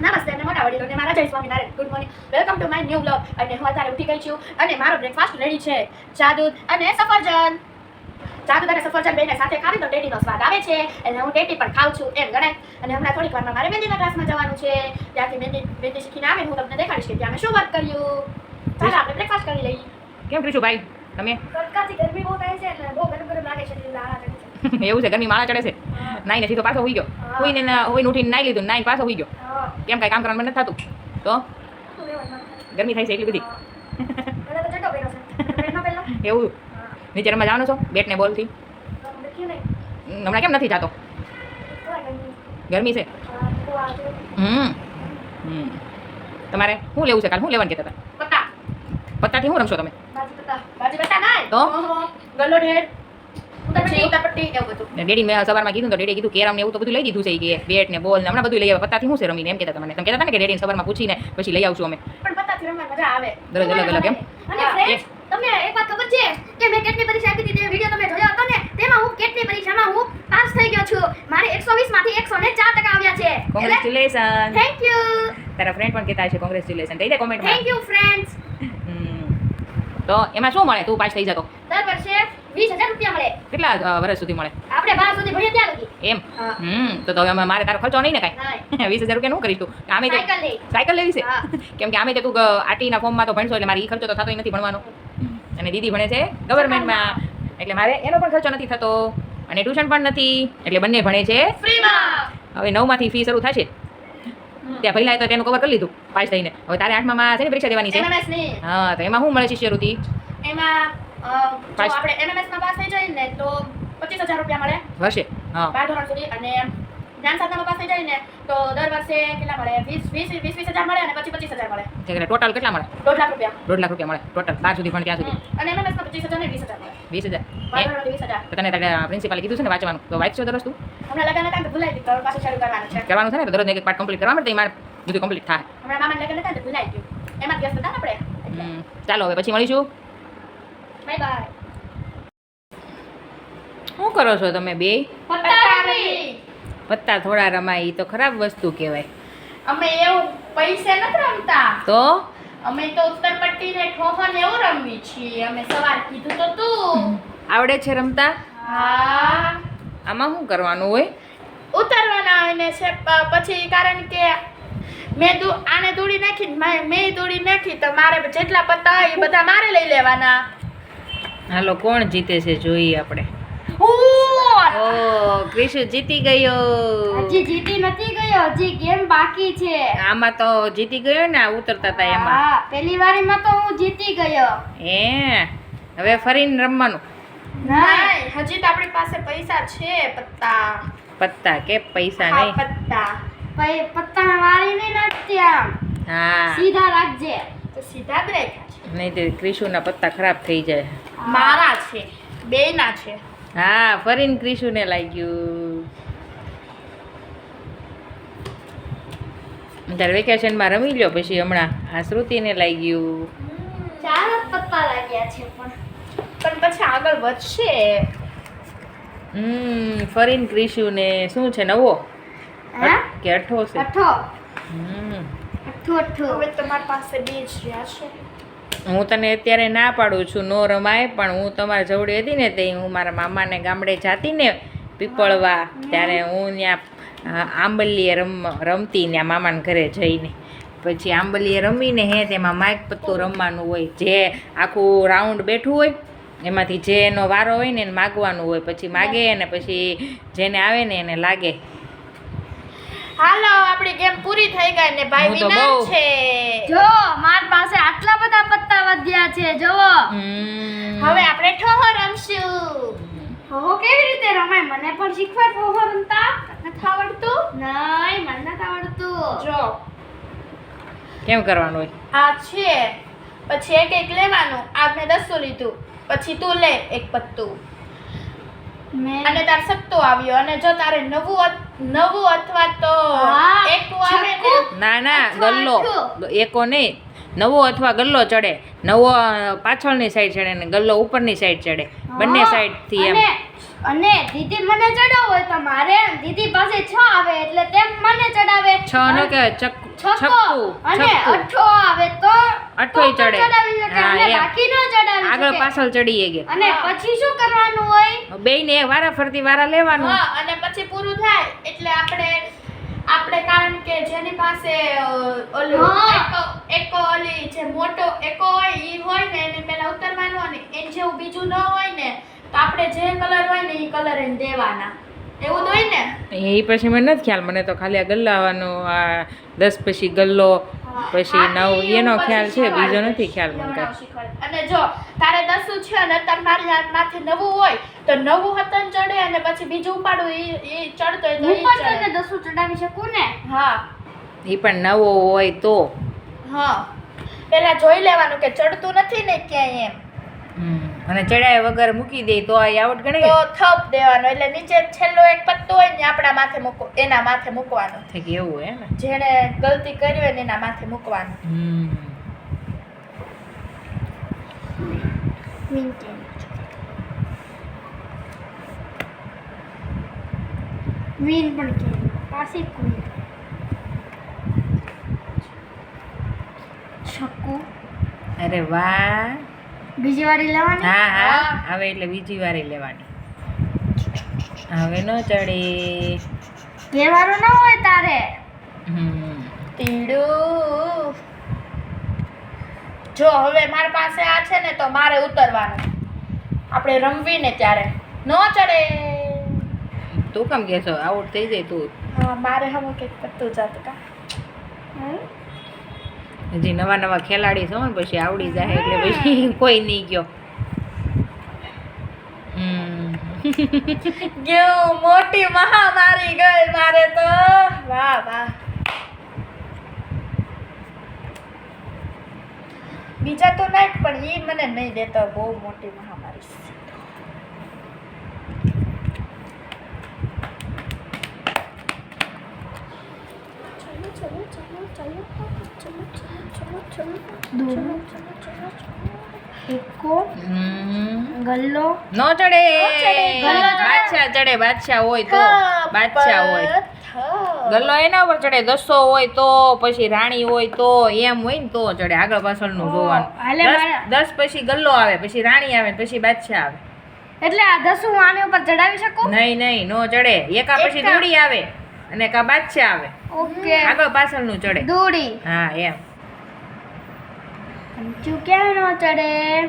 નમસ્તે અને મોટા વડીલોને મારા જય Swaminarayan. Good morning welcome to my new blog અને હું અત્યારે ઉઠી ગઈ છું અને મારો બ્રેકફાસ્ટ રેડી છે. ચા દૂધ અને સફરજન. ચા દૂધ અને સફરજન બેને સાથે ખાવી તો ટેટીનો સ્વાદ આવે છે. એટલે હું ટેટી પણ ખાઉં છું એમ ગણાય. અને હમણાં થોડીક વારમાં મારે મહેંદીના ક્લાસમાં જવાનું છે. ત્યાંથી મહેંદી મહેંદી શીખીને આવે હું તમને દેખાડીશ કે ત્યાં મેં શું વર્ક કર્યું. ચાલો આપણે બ્રેકફાસ્ટ કરી લઈએ. કેમ કરીશું ભાઈ? તમે? તડકાથી ગરમી બહુ થાય છે એટલે બહુ ગરમ ગરમ લાગે છે એવું છે ગરમી માળા ચડે છે. નાઈ નથી તો પાછો હોઈ ગયો. હોઈને હોઈને ઉઠીને નાઈ લીધું નાઈ પાછો હોઈ ગયો. કેમ કાંઈ કામ કરવાનું મને નથી થતું. તો? ગરમી થાય છે એટલી બધી? એવું. નીચે રમવા જવાનું છો? બેટ ને બોલથી. હમણાં કેમ નથી જાતો? ગરમી. છે. હમ. હમ. તમારે શું લેવું છે કાલ? શું લેવાનું કહેતા હતા? પત્તાથી શું રમશો તમે? તો? ઓહો, ગલ્લો ડેડી મેં સવારમાં કીધું તો ડેડી કીધું કેરમ ને એવું તો બધું લઈ દીધું છે કે બેટ ને બોલ ને હમણાં બધું લઈ આવે પત્તાથી હું છે રમીને? એમ કહેતા તમને તમે કહેતા હતા ને કે ડેડી સવારમાં પૂછીને પછી લઈ આવશું અમે. દરરોજ અલગ અલગ એમ? તમને એક વાત ખબર છે? કે મેં કેટલી પરીક્ષા આપી હતી તે વીડિયો તમે જોયો હતો ને? તેમાં હું કેટલી પરીક્ષામાં હું પાસ થઈ ગયો છું. મારે 120 માંથી 104 ટકા આવ્યા છે. કોંગ્રેચ્યુલેશન થેન્ક યુ તારા ફ્રેન્ડ પણ કહેતા છે કોંગ્રેચ્યુલેશન કહી દે કોમેન્ટ થેન્ક યુ ફ્રેન્ડ્સ તો એમાં શું મળે? તું પાસ થઈ જતો દર વર્ષે 20000 રૂપિયા મળે. કેટલા વર્ષ સુધી મળે? આપણે 12 સુધી ભણ્યા ત્યાં લગી. એમ? હમ તો તો હવે અમે- મારે તારો ખર્ચો નહીં ને કાઈ? કાંઈ વીસ હજાર રૂપિયા શું કરીશ તું. આમે સાયકલ સાયકલ લેવી છે? કેમ કે આમે તે તું આટીના ફોર્મમાં તો ભણશો એટલે મારે ઈ ખર્ચો તો થતો નથી ભણવાનો. અને દીદી ભણે છે ગવર્મેન્ટમાં. એટલે મારે એનો પણ ખર્ચો નથી થતો. અને ટ્યુશન પણ નથી. એટલે બંને ભણે છે. હવે નવમાંથી ફી શરૂ થશે. ત્યાં પહેલાં તો તેનું કવર કરી લીધું પાસ થઈને. હવે તારે આઠમામાં છે ને પરીક્ષા દેવાની છે? હા તો એમાં શું મળે શિષ્યવૃત્તિ? એમાં જો આપણે એમએમએસમાં પાસ થઈ જઈએ ને તો પચીસ હજાર રૂપિયા મળે. વર્ષે હા. બાર ધોરણ સુધી અને જ્ઞાન સાધનામાં પાસ થઈ જઈએ ને તો દર વર્ષે કેટલા મળે? વીસ વીસ વીસ વીસ હજાર મળે અને પછી પચીસ હજાર મળે. એટલે ટોટલ કેટલા મળે? દોઢ લાખ રૂપિયા. દોઢ લાખ રૂપિયા મળે. ટોટલ બાર સુધી પણ ત્યાં સુધી? અને એમએમએસમાં પચીસ હજાર ને વીસ હજાર મળે. વીસ હજાર. તો તને પ્રિન્સિપાલે કીધું છે ને વાંચવાનું? તો વાંચશો દરરોજ તું? હમણાં લગ્ન હતા ભૂલાઈ ગયું. પાછું શરૂ કરવાનું છે. કરવાનું છે ને? દરરોજ એક પાર્ટ કમ્પ્લીટ કરવા માટે મારે બધું કમ્પ્લીટ થાય. હમણાં મામાને લગ્ન હતા ભૂલાઈ ગયું. એમાં વ્યસ્ત હતા ને આપણે? ચાલો હવે પછી મળીશું. બાય બાય શું કરો છો તમે બે? પત્તા થોડા રમાય એ તો ખરાબ વસ્તુ કહેવાય. અમે એવું પૈસે નથી રમતા. તો? અમે તો ઉત્તરપટ્ટી ને ઠોહર એવું રમવી છીએ. અમે સવાર કીધું તો તું. આવડે છે રમતા? હા. આમાં શું કરવાનું હોય? ઉતરવાના હોય ને છે પછી કારણ કે મેં આને દોડી નાખી મેં દોડી નાખી તો મારે જેટલા પત્તા હોય એ બધા મારે લઈ લેવાના. હાલો કોણ જીતે છે? જોઈએ આપણે! ઓ! ક્રિશુ જીતી ગયો. હજી જીતી નથી ગયો હજી ગેમ બાકી છે. આમાં તો જીતી ગયો ને આ ઉતરતા હતા એમાં. હા પહેલી વારીમાં તો હું જીતી ગયો. એ હવે ફરીને રમવાનું. ના નહીં હજી તો આપણી પાસે પૈસા છે પત્તા. પત્તા કે પૈસા નહીં. પત્તા. ભાઈ પત્તાના વાળી નહીં નાખતી આમ. હા. સીધા રાખજે. તો સીધા જ રાખ્યા નહીં તો ક્રિશુના પત્તા ખરાબ થઈ જાય. મારા છે બેના છે. હા ફરીને ક્રિશુને લાગ્યું. તારે વેકેશનમાં રમી લ્યો પછી હમણાં આ શ્રુતિને લાગ્યું. ચાર જ પત્તા લાગ્યા છે પણ. પણ પછી આગળ વધશે. હમ ફરીને ક્રિશુને શું છે નવો? હા? કે અઠો છે? અઠો. હમ. અઠો અઠો. હવે તમારી પાસે બે જ રહ્યા છે. હું તને અત્યારે ના પાડું છું, નો રમાય, પણ હું તમારા જવડી હતી ને તે હું મારા મામાને ગામડે જાતી ને પીપળવા, ત્યારે હું ત્યાં આંબલીએ રમ, રમતી ત્યાં મામાને ઘરે જઈને. પછી આંબલીએ રમીને હે તેમાં માઇક પત્તું રમવાનું હોય, જે આખું રાઉન્ડ બેઠું હોય, એમાંથી જે એનો વારો હોય ને એને માગવાનું હોય, પછી માગે ને પછી જેને આવે ને એને લાગે. હાલો આપણી ગેમ પૂરી થઈ ગઈ ને ભાઈ હું તો વિનર બહુ- છે. જો માર પાસે આટલા બધા પત્તા વધ્યા છે જોવો હવે આપણે ઠોહો રમશું. હો કેવી રીતે રમાય? મને પણ શીખવાડ ફોહો રમતા. નથી આવડતું? નહીં મને નથી આવડતું. જો. કેમ કરવાનું હોય? આ છે. પછી એક એક લેવાનું. આપને દસો લીધું. પછી તું લે એક પત્તું. મેં અને તાર સત્તો આવ્યો. અને જો તારે નવું નવું અથવા તો એક આવે ને? ના ના ગલ્લો. એકો નહીં. નવો અથવા ગલ્લો ચડે. નવો પાછળની સાઈડ ચડે ને ગલ્લો ઉપરની સાઈડ ચડે. બંને સાઈડથી એમ. અને દીદી મને ચડાવો હોય તો મારે દીદી પાસે છ આવે એટલે તેમ મને ચડાવે. છ નો કે ચક છક્કો. છક્કુ. અને અઠો આવે તો પણ ચડે. બાકી ન ચડાવી આગળ પાછળ ચડીએ ગયા અને પછી શું કરવાનું હોય? બેયને વારા ફરતી વારા લેવાનું. અને પછી પૂરું થાય એટલે આપણે આપણે કારણ કે જેની પાસે ઓલું એકો એકો ઓલી જે મોટો એકો હોય ઈ હોય ને એને પેલા ઉતરવાનું અને એન જેવું બીજું ન હોય ને તો આપણે જે કલર હોય ને એ કલર એને દેવાના. એવું જ હોય ને? એ પછી મને નથી ખ્યાલ મને તો ખાલી આ ગલ્લાવાનો આ દસ પછી ગલ્લો પછી નવ એનો ખ્યાલ છે બીજો નથી ખ્યાલ મને. અને જો તારે દસું છે અને તાર મારી માથે નવું હોય તો નવું હતન ચડે અને પછી બીજું ઉપાડું એ એ ચડતો હોય તો હું પણ તને દસું ચડાવી શકું ને? હા. એ પણ નવો હોય તો. હા. પેલા જોઈ લેવાનું કે ચડતું નથી ને ક્યાંય એમ. હમ. અને ચડાય વગર મૂકી દે તો આ આવટ ગણે તો થપ દેવાનો એટલે નીચે છેલ્લો એક પત્તો હોય ને આપણા માથે મૂકો એના માથે મૂકવાનો. થઈ કે એવું હે ને? જેણે ગલતી કરી હોય ને એના માથે મૂકવાનું. હમ. મીન પણ કે પાસી કોઈ છક્કુ અરે વાહ. બીજી વારી લેવાની? હા હા. હવે એટલે બીજી વારી લેવાની. હવે નો ચડે. કહેવાનું ન હોય તારે? હમ. તીડું જો હવે મારી પાસે આ છે ને તો મારે ઉતરવાનું. આપણે રમવીને ત્યારે. ન ચડે. તું કેમ કહેશો આઉટ થઈ જાય તું. હા મારે હવે કંઈક કરતું જાત કા. હજી નવા નવા ખેલાડી છો ને પછી આવડી જાય એટલે પછી કોઈ નહીં ગયો. ગયું મોટી મહામારી ગઈ મારે તો. વાહ વાહ. બીજા તો નહીં પણ એ મને નહીં દેતો, બહુ મોટી મહામારી એકો ગલ્લો. નો ચડે. ચડે. ગલ્લો બાદશાહ ચડે બાદશાહ હોય તો. બાદશાહ હોય. ગલ્લો એના ઉપર ચડે દસો હોય તો પછી રાણી હોય તો એમ હોય ને તો ચડે. આગળ પાછળનું જોવાનું. દસ- પછી ગલ્લો આવે પછી રાણી આવે પછી બાદશાહ આવે. એટલે આ દસ હું આની ઉપર ચડાવી શકું? નહીં નહીં નો ચડે. એકા. પછી. દોડી આવે. અને કા બાદશાહ આવે. ઓકે. આગળ પાછળનું ચડે. દોડી. હા એમ. ચૂક્યા નો ચડે?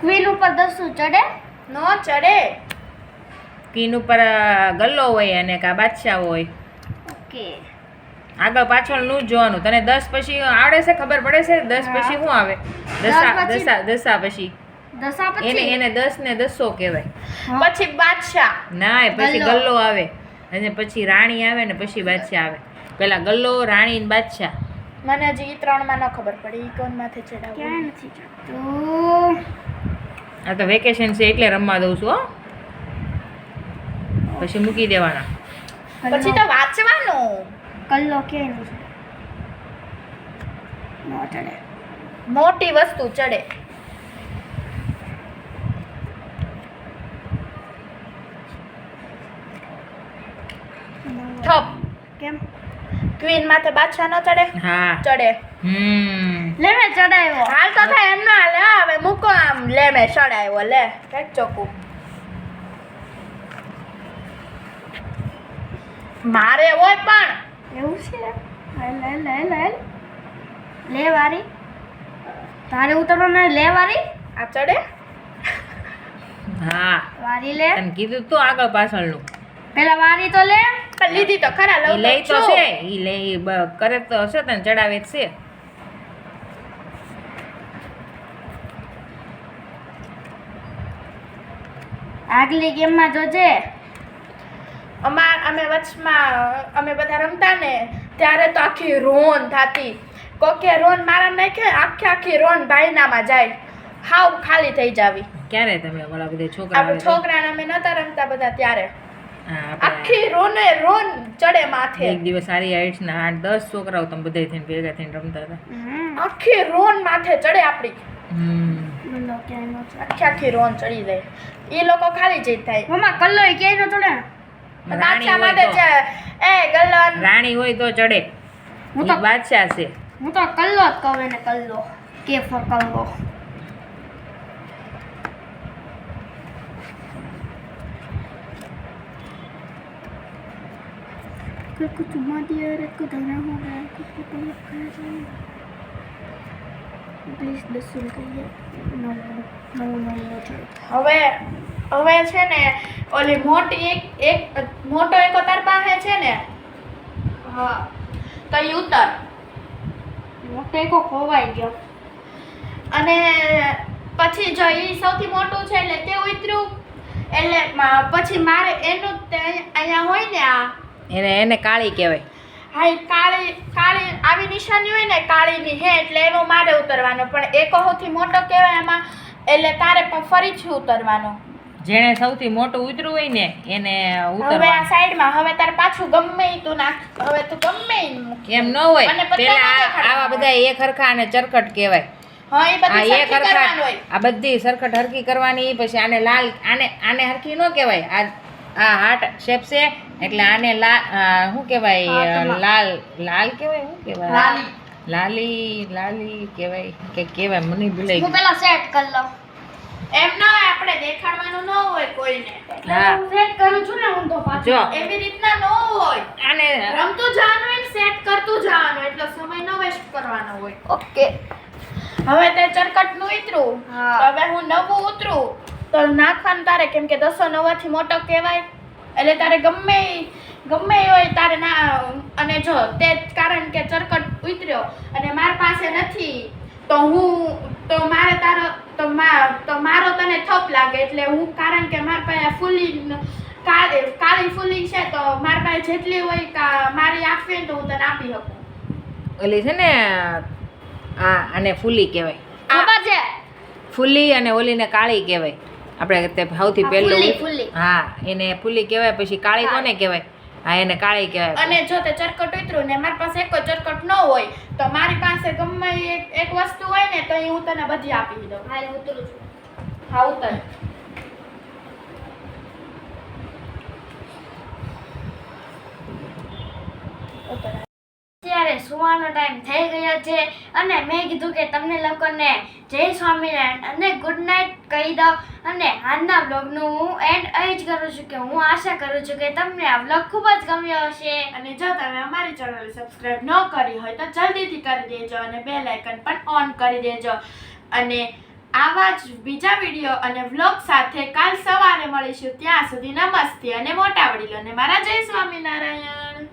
ક્વીન ઉપર દસું ચડે? નો ચડે. કિન ઉપર ગલ્લો હોય અને કા બાદશાહ હોય. ઓકે. આગળ પાછળનું જોવાનું. તને દસ પછી આવડે છે? ખબર પડે છે? દસ પછી શું આવે? દસા પછી- દસા દસા પછી. એને એને દસ ને દસો કહેવાય. પછી બાદશાહ. ના પછી ગલ્લો. આવે. અને પછી રાણી આવે ને પછી બાદશાહ આવે. પેલા ગલ્લો રાણી ને બાદશાહ. મને હજી ત્રણમાં ન ખબર પડી. ઈ કોણ માથે ચડાવવું ક્યાં નથી ચડતું આ તો વેકેશન છે એટલે રમવા દઉં છું હો. પછી મૂકી દેવાના. પછી તો વાંચવાનું. કલ્લો ચડે. મોટી વસ્તુ ચડે. થપ. કેમ? ક્વીન માથે બાદશાહ ન ચડે? હા. ચડે. હમ. લે મેં ચડાવ્યો હાલ તો થાય એમ ના હાલે. હા, હવે મૂકો આમ. લે મેં ચડાવ્યો લે કંઈક ચોખ્ખું. મારે હોય પણ. એવું છે? લે લે લે લે લે વારી. તારે ઉતરવાનું લે વારી. આ ચડે? હા. વારી લે. તને કીધું તો આગળ પાછળનું. પેલા વારી તો લે. પણ લીધી તો ખરા લઉં લઈ તો છે. ઈ લઈ કરે તો હશે તને ચડાવે છે. આગલી ગેમમાં જોજે. અમાર અમે વચમાં અમે બધા રમતા ને ત્યારે તો આખી રોન થાતી. કોકે રોન મારા નાખે આખી આખી રોન ભાઈનામાં જાય. હાવ ખાલી થઈ જાવી. ક્યારે તમે ઓલા બધા છોકરા છોકરાને અમે નતા રમતા બધા ત્યારે. આખી રોને રોન ચડે માથે. એક દિવસ સારી હાઈટ્સના આઠ દસ છોકરાઓ તમે બધા થઈને ભેગા થઈને રમતા હતા. આખી રોન માથે ચડે આપણી ન. આખી આખી રોન ચડી જાય. એ લોકો ખાલી જીત થાય. મમ્મા કલ્લો એ ક્યાંય ન ચડે? રાણી બાદશાહ હોય માટે તો. છે એ ગલન. રાણી હોય તો ચડે. હું તો- બાદશાહ છે. હું તો કલ્લો જ કહું એને કલ્લો. કે ફોર કલ્લો. कुछ चुम्मा दिया रे को धना हो गया कुछ को तो खाया जाए પ્લીઝ દસ રૂપિયા નો નો નો નો ચલો હવે હવે છે ને ઓલી મોટી એક એક મોટો એક તાર પાસે છે ને હા તો ઈ ઉતર મોટે કો ખોવાઈ ગયો અને પછી જો ઈ સૌથી મોટું છે એટલે તે ઉતર્યું એટલે મા- પછી મારે એનું જ તે અહીંયા હોય ને આ એને એને કાળી કહેવાય. હા કાળી કાળી આવી નિશાની હોય ને કાળીની હે એટલે એનો મારે ઉતરવાનો. પણ એક સૌથી મોટો કહેવાય એમાં એટલે તારે પણ ફરીથી ઉતરવાનો. જેણે સૌથી મોટું ઉતર્યું હોય ને એને હવે આ સાઈડમાં હવે તારે પાછું ગમે તું નાખ. હવે તું ગમે. એમ ન હોય. પેલા આવા બધા એક હરખા અને ચરકટ કહેવાય. આ બધી સરખટ હરખી કરવાની પછી આને લાલ આને આને હરખી ન કહેવાય. આ આ હાર્ટ શેપ છે એટલે આને લાલ શું કહેવાય લાલ લાલ કહેવાય શું કહેવાય? લાલી. લાલી કહેવાય કે કહેવાય મને ભૂલાઈ હું પેલા સેટ કરી લઉં. એમ ના હોય આપણે દેખાડવાનું ન હોય કોઈને. હા. હું સેટ કરું છું ને હું તો પાછો એવી રીતના ન હોય. આને રમતું જવાનું હોય સેટ કરતું જવાનું એટલે સમય ન વેસ્ટ કરવાનો હોય. ઓકે. હવે તે ચરકટનું ઉતરું હવે હું નવું ઉતરું. તો નાખવાનું તારે કેમ કે દસો નવાથી મોટો કહેવાય. એટલે તારે ગમે ગમે હોય તારે ના અને જો તે કારણ કે ચરકટ ઉતર્યો અને મારી પાસે નથી તો હું તો મારે તારો તો મા તો મારો તને થપ લાગે એટલે હું કારણ કે મારી પાસે ફૂલી કાળી કાળી ફૂલી છે તો મારી પાસે જેટલી હોય કા મારી આપવી તો હું તને આપી શકું. ઓલી છે ને આ આને ફૂલી કહેવાય. ખબર છે? ફૂલી અને ઓલીને કાળી કહેવાય. આપણે તે સૌથી હા, પહેલું. હા એને ફૂલી કહેવાય પછી કાળી કોને કહેવાય? હા એને કાળી કહેવાય અને જો તે ચરકટ ઉતરું ને મારી પાસે એક ચરકટ ન હોય તો મારી પાસે ગમે એક એક વસ્તુ હોય ને તો એ હું તને બધી આપી દઉં. હાલ ઉતરું છું. હા ઉતર. ઉતર. અત્યારે સુવાનો ટાઈમ થઈ ગયો છે અને મેં કીધું કે તમને લોકોને જય સ્વામિનારાયણ અને ગુડ નાઇટ કહી દઉં અને આજના બ્લોગનું હું એન્ડ અહીં જ કરું છું કે હું આશા કરું છું કે તમને આ બ્લોગ ખૂબ જ ગમ્યો હશે. અને જો તમે અમારી ચેનલ સબસ્ક્રાઈબ ન કરી હોય તો જલ્દીથી કરી દેજો અને બે લાઇકન પણ ઓન કરી દેજો. અને આવા જ બીજા વીડિયો અને વ્લોગ સાથે કાલ સવારે મળીશું. ત્યાં સુધી નમસ્તે અને મોટા વડીલોને મારા જય સ્વામિનારાયણ.